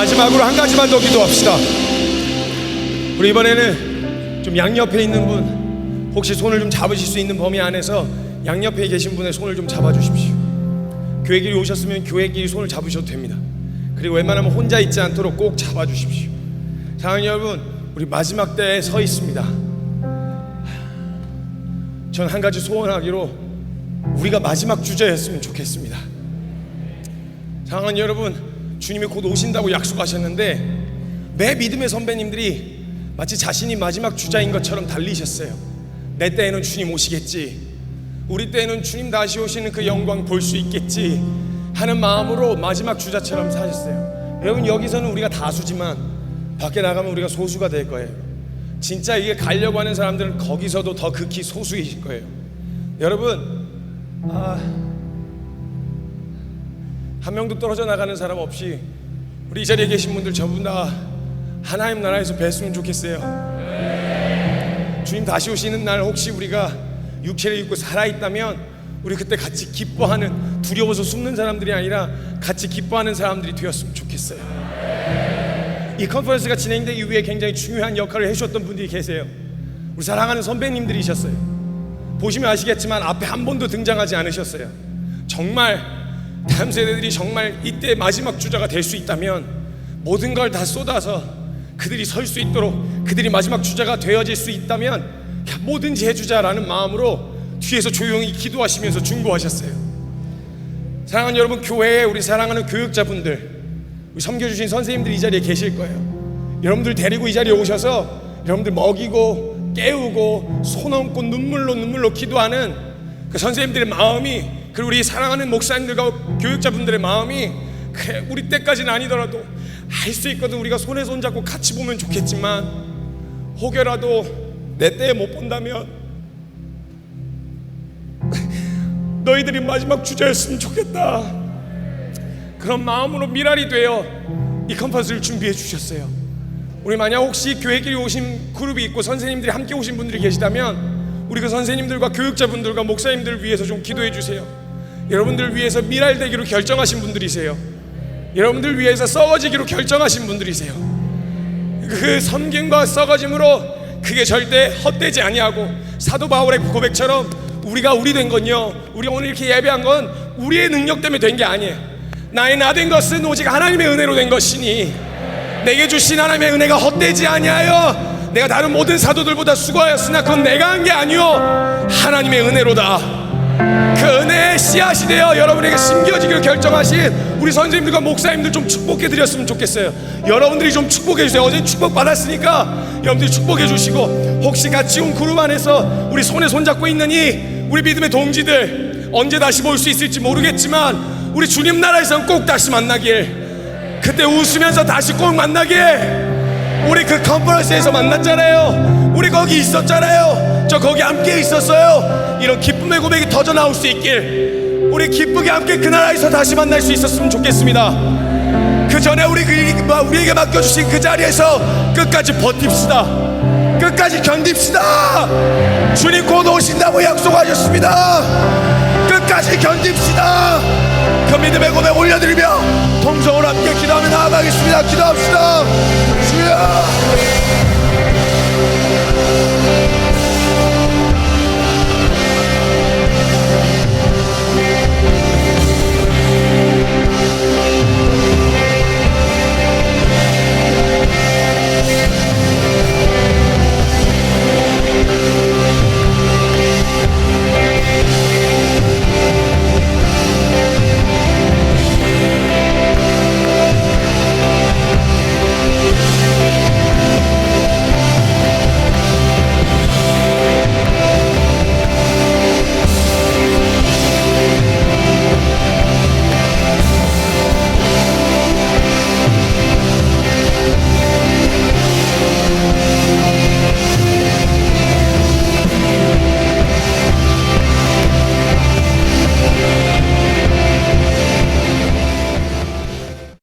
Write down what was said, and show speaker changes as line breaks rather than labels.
마지막으로 한 가지만 더 기도합시다. 우리 이번에는 좀 양옆에 있는 분 혹시 손을 좀 잡으실 수 있는 범위 안에서 양옆에 계신 분의 손을 좀 잡아주십시오. 교회끼리 오셨으면 교회끼리 손을 잡으셔도 됩니다. 그리고 웬만하면 혼자 있지 않도록 꼭 잡아주십시오. 사랑하는 여러분, 우리 마지막 때에 서 있습니다. 저는 한 가지 소원하기로 우리가 마지막 주제였으면 좋겠습니다. 사랑하는 여러분, 주님이 곧 오신다고 약속하셨는데 매 믿음의 선배님들이 마치 자신이 마지막 주자인 것처럼 달리셨어요. 내 때에는 주님 오시겠지. 우리 때에는 주님 다시 오시는 그 영광 볼 수 있겠지 하는 마음으로 마지막 주자처럼 사셨어요. 여러분 여기서는 우리가 다수지만 밖에 나가면 우리가 소수가 될 거예요. 진짜 이게 가려고 하는 사람들은 거기서도 더 극히 소수이실 거예요. 여러분 아, 한 명도 떨어져 나가는 사람 없이 우리 이 자리에 계신 분들 전부 다 하나님 나라에서 뵀으면 좋겠어요. 주님 다시 오시는 날 혹시 우리가 육체를 입고 살아 있다면 우리 그때 같이 기뻐하는 두려워서 숨는 사람들이 아니라 같이 기뻐하는 사람들이 되었으면 좋겠어요. 이 컨퍼런스가 진행되기 위해 굉장히 중요한 역할을 해주셨던 분들이 계세요. 우리 사랑하는 선배님들이셨어요. 보시면 아시겠지만 앞에 한 번도 등장하지 않으셨어요. 정말 다음 세대들이 정말 이때 마지막 주자가 될 수 있다면 모든 걸 다 쏟아서 그들이 설 수 있도록 그들이 마지막 주자가 되어질 수 있다면 야, 뭐든지 해주자라는 마음으로 뒤에서 조용히 기도하시면서 중보하셨어요. 사랑하는 여러분, 교회에 우리 사랑하는 교육자분들, 우리 섬겨주신 선생님들 이 자리에 계실 거예요. 여러분들 데리고 이 자리에 오셔서 여러분들 먹이고 깨우고 손 얹고 눈물로 눈물로 기도하는 그 선생님들의 마음이 그리고 우리 사랑하는 목사님들과 교육자분들의 마음이 그래 우리 때까지는 아니더라도 할수 있거든. 우리가 손에 손 잡고 같이 보면 좋겠지만 혹여라도 내 때에 못 본다면 너희들이 마지막 주자였으면 좋겠다. 그런 마음으로 미랄이 되어 이 컨퍼런스를 준비해 주셨어요. 우리 만약 혹시 교회끼리 오신 그룹이 있고 선생님들이 함께 오신 분들이 계시다면 우리 그 선생님들과 교육자분들과 목사님들을 위해서 좀 기도해 주세요 여러분들 위해서 미랄되기로 결정하신 분들이세요 여러분들 위해서 썩어지기로 결정하신 분들이세요. 그 섬김과 썩어짐으로 그게 절대 헛되지 아니하고 사도 바울의 고백처럼 우리가 우리 된 건요. 우리 오늘 이렇게 예배한 건 우리의 능력 때문에 된 게 아니에요. 나의 나 된 것은 오직 하나님의 은혜로 된 것이니 내게 주신 하나님의 은혜가 헛되지 아니하여 내가 다른 모든 사도들보다 수고하였으나 그건 내가 한 게 아니요 하나님의 은혜로다. 그 은혜의 씨앗이 되어 여러분에게 심겨지기를 결정하신 우리 선생님들과 목사님들 좀 축복해 드렸으면 좋겠어요. 여러분들이 좀 축복해 주세요. 어제 축복 받았으니까 여러분들이 축복해 주시고 혹시 같이 온 그룹 안에서 우리 손에 손 잡고 있는 이 우리 믿음의 동지들 언제 다시 볼 수 있을지 모르겠지만 우리 주님 나라에서는 꼭 다시 만나길 그때 웃으면서 다시 꼭 만나길 우리 그 컨퍼런스에서 만났잖아요. 우리 거기 있었잖아요. 저 거기 함께 있었어요. 이런 기쁨 의 고백이 터져 나올 수 있길 우리 기쁘게 함께 그 나라에서 다시 만날 수 있었으면 좋겠습니다. 그 전에 우리 그 우리에게 맡겨주신 그 자리에서 끝까지 버팁시다. 끝까지 견딥시다. 주님 곧 오신다고 약속하셨습니다. 끝까지 견딥시다. 그 믿음의 고백 올려드리며 통성으로 함께 기도하며 나아가겠습니다. 기도합시다. 주여.